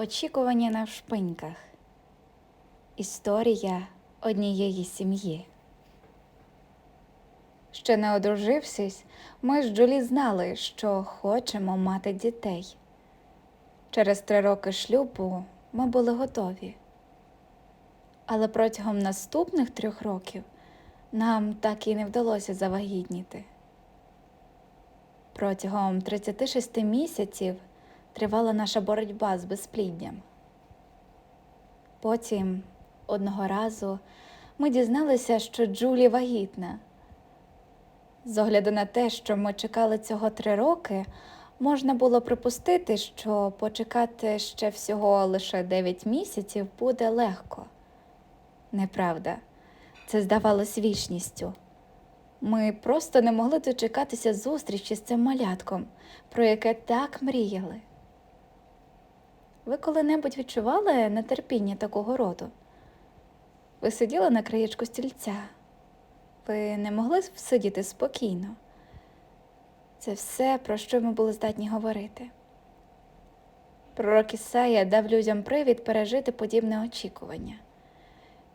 Очікування на вшпиньках. Історія однієї сім'ї. Ще не одружившись, ми з Джулі знали, що хочемо мати дітей. Через три роки шлюбу ми були готові. Але протягом наступних трьох років нам так і не вдалося завагітніти. Протягом 36 місяців тривала наша боротьба з безпліддям. Потім, одного разу, ми дізналися, що Джулі вагітна. З огляду на те, що ми чекали цього три роки, можна було припустити, що почекати ще всього лише 9 місяців буде легко. Неправда, це здавалось вічністю. Ми просто не могли дочекатися зустрічі з цим малятком, про яке так мріяли. Ви коли-небудь відчували нетерпіння такого роду? Ви сиділи на краєчку стільця. Ви не могли сидіти спокійно. Це все, про що ми були здатні говорити. Пророк Ісая дав людям привід пережити подібне очікування.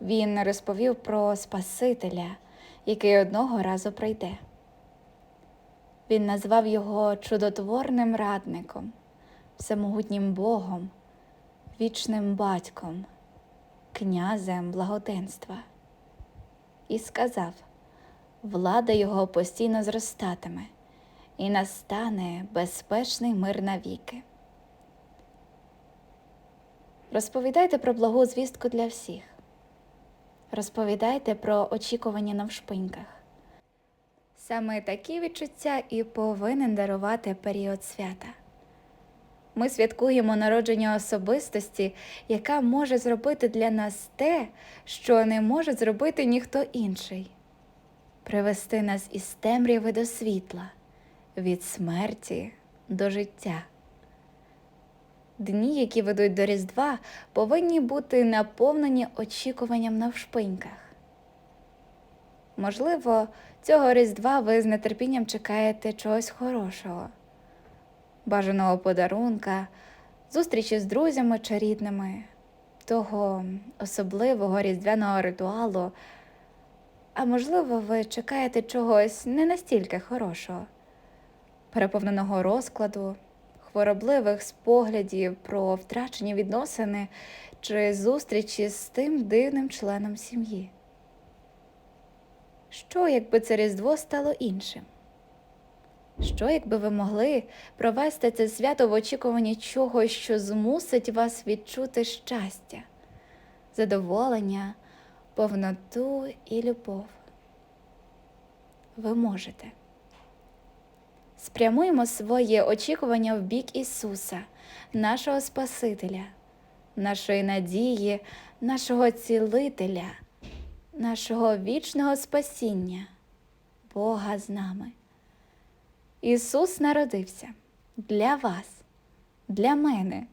Він розповів про Спасителя, який одного разу прийде. Він назвав його чудотворним радником, всемогутнім Богом, вічним батьком, князем благоденства. І сказав: влада його постійно зростатиме, і настане безпечний мир навіки. Розповідайте про благу звістку для всіх. Розповідайте про очікування на вшпиньках. Саме такі відчуття і повинен дарувати період свята. Ми святкуємо народження особистості, яка може зробити для нас те, що не може зробити ніхто інший привести нас із темряви до світла, від смерті до життя. Дні, які ведуть до Різдва, повинні бути наповнені очікуванням на вшпиньках. Можливо, цього Різдва ви з нетерпінням чекаєте чогось хорошого, бажаного подарунка, зустрічі з друзями чи рідними, того особливого різдвяного ритуалу. А можливо, ви чекаєте чогось не настільки хорошого, переповненого розкладу, хворобливих споглядів про втрачені відносини чи зустрічі з тим дивним членом сім'ї. Що, якби це Різдво стало іншим? Що, якби ви могли провести це свято в очікуванні чогось, що змусить вас відчути щастя, задоволення, повноту і любов? Ви можете. Спрямуємо своє очікування в бік Ісуса, нашого Спасителя, нашої надії, нашого цілителя, нашого вічного спасіння, Бога з нами. Ісус народився для вас, для мене.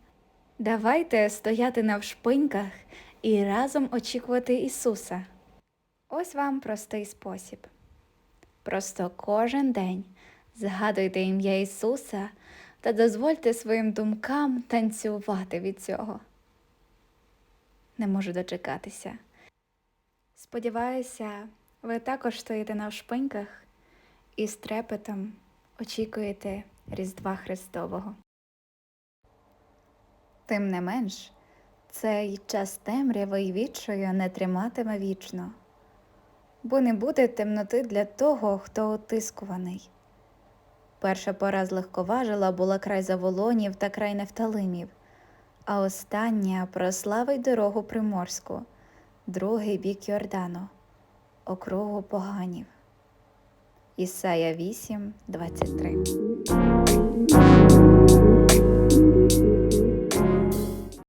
Давайте стояти навшпиньках і разом очікувати Ісуса. Ось вам простий спосіб. Просто кожен день згадуйте ім'я Ісуса та дозвольте своїм думкам танцювати від цього. Не можу дочекатися. Сподіваюся, ви також стоїте на шпиньках і з трепетом очікуєте Різдва Христового. Тим не менш, цей час темряви й відчаю не триматиме вічно, бо не буде темноти для того, хто утискуваний. Перша пора з легковажила була край Заволонів та край Нефталимів, а остання прославить дорогу Приморську, другий бік Йордану, округу поганів. Ісая 8, 23